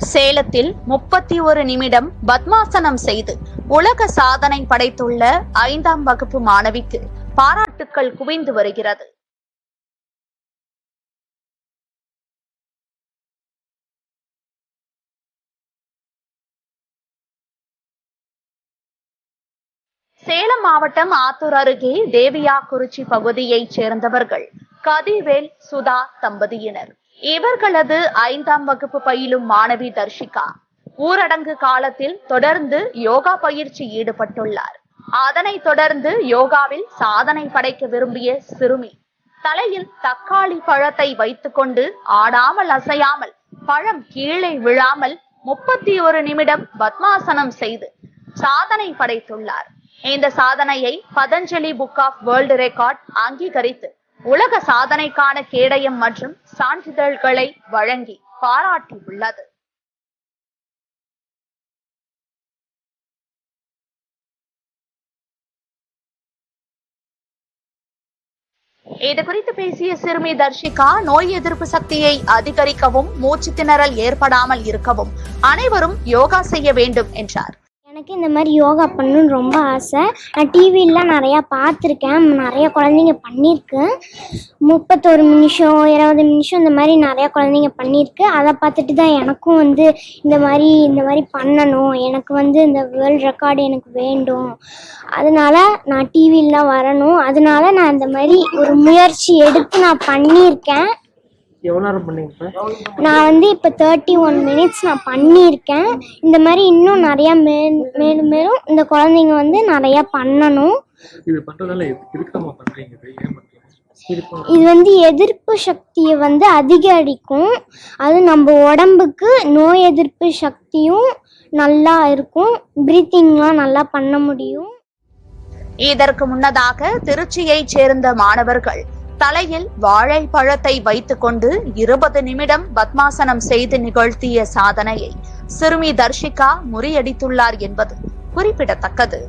சேலத்தில் முப்பத்தி ஒரு நிமிடம் பத்மாசனம் செய்து உலக சாதனை படைத்துள்ள ஐந்தாம் வகுப்பு மாணவிக்கு பாராட்டுக்கள் குவிந்து வருகிறது. சேலம் மாவட்டம் ஆத்தூர் அருகே தேவியாக்குறிச்சி பகுதியைச் சேர்ந்தவர்கள் கதிவேல் சுதா தம்பதியினர். இவர்களது ஐந்தாம் வகுப்பு பயிலும் மாணவி தர்ஷிகா ஊரடங்கு காலத்தில் தொடர்ந்து யோகா பயிற்சி ஈடுபட்டுள்ளார். அதனைத் தொடர்ந்து யோகாவில் சாதனை படைக்க விரும்பிய சிறுமி. தலையில் தக்காளி பழத்தை வைத்துக்கொண்டு ஆடாமல் அசையாமல் பழம் கீழே விழாமல் முப்பத்தி ஒரு நிமிடம் பத்மாசனம் செய்து சாதனை படைத்துள்ளார். இந்த சாதனையை Patanjali book of world record அங்கீகரித்து உலக சாதனைக்கான கேடயம் மற்றும் சான்றிதழ்களை வழங்கி பாராட்டியுள்ளது. இது குறித்து பேசிய சிறுமி தர்ஷிகா நோய் எதிர்ப்பு சக்தியை அதிகரிக்கவும் மூச்சு திணறல் ஏற்படாமல் இருக்கவும் அனைவரும் யோகா செய்ய வேண்டும் என்றார். எனக்கு இந்த மாதிரி யோகா பண்ணணும்னு ரொம்ப ஆசை. நான் டிவிலாம் நிறையா பார்த்துருக்கேன். நிறைய குழந்தைங்க பண்ணியிருக்கு. முப்பத்தோரு நிமிஷம் இருபது நிமிஷம் இந்த மாதிரி நிறையா குழந்தைங்க பண்ணியிருக்கு. அதை பார்த்துட்டு தான் எனக்கும் வந்து இந்த மாதிரி இந்த மாதிரி பண்ணணும். எனக்கு வந்து இந்த வேர்ல்ட் ரெக்கார்டு எனக்கு வேண்டும். அதனால் நான் டிவிலாம் வரணும். அதனால நான் இந்த மாதிரி ஒரு முயற்சி எடுத்து நான் பண்ணியிருக்கேன். எவ்வளோ நேரம் பண்ணீங்க இப்போ? நான் வந்து இப்போ தேர்ட்டி ஒன் மினிட்ஸ் நான் பண்ணியிருக்கேன். இந்த மாதிரி இன்னும் நிறையா மேல் மேலும் மேலும் இந்த குழந்தைங்க வந்து நிறையா பண்ணணும். இது பண்ணுறதால பண்ணுறீங்க இது? வந்து எதிர்ப்பு சக்தியை வந்து அதிகரிக்கும். அது நம்ம உடம்புக்கு நோய் எதிர்ப்பு சக்தியும் நல்லா இருக்கும். ப்ரீத்திங்லாம் நல்லா பண்ண முடியும். இதற்கு முன்னதாக திருச்சியைச் சேர்ந்த மாணவர்கள் தலையில் வாழைப்பழத்தை வைத்துக்கொண்டு இருபது நிமிடம் பத்மாசனம் செய்து நிகழ்த்திய சாதனையை சிறுமி தர்ஷிகா முறியடித்துள்ளார் என்பது குறிப்பிடத்தக்கது.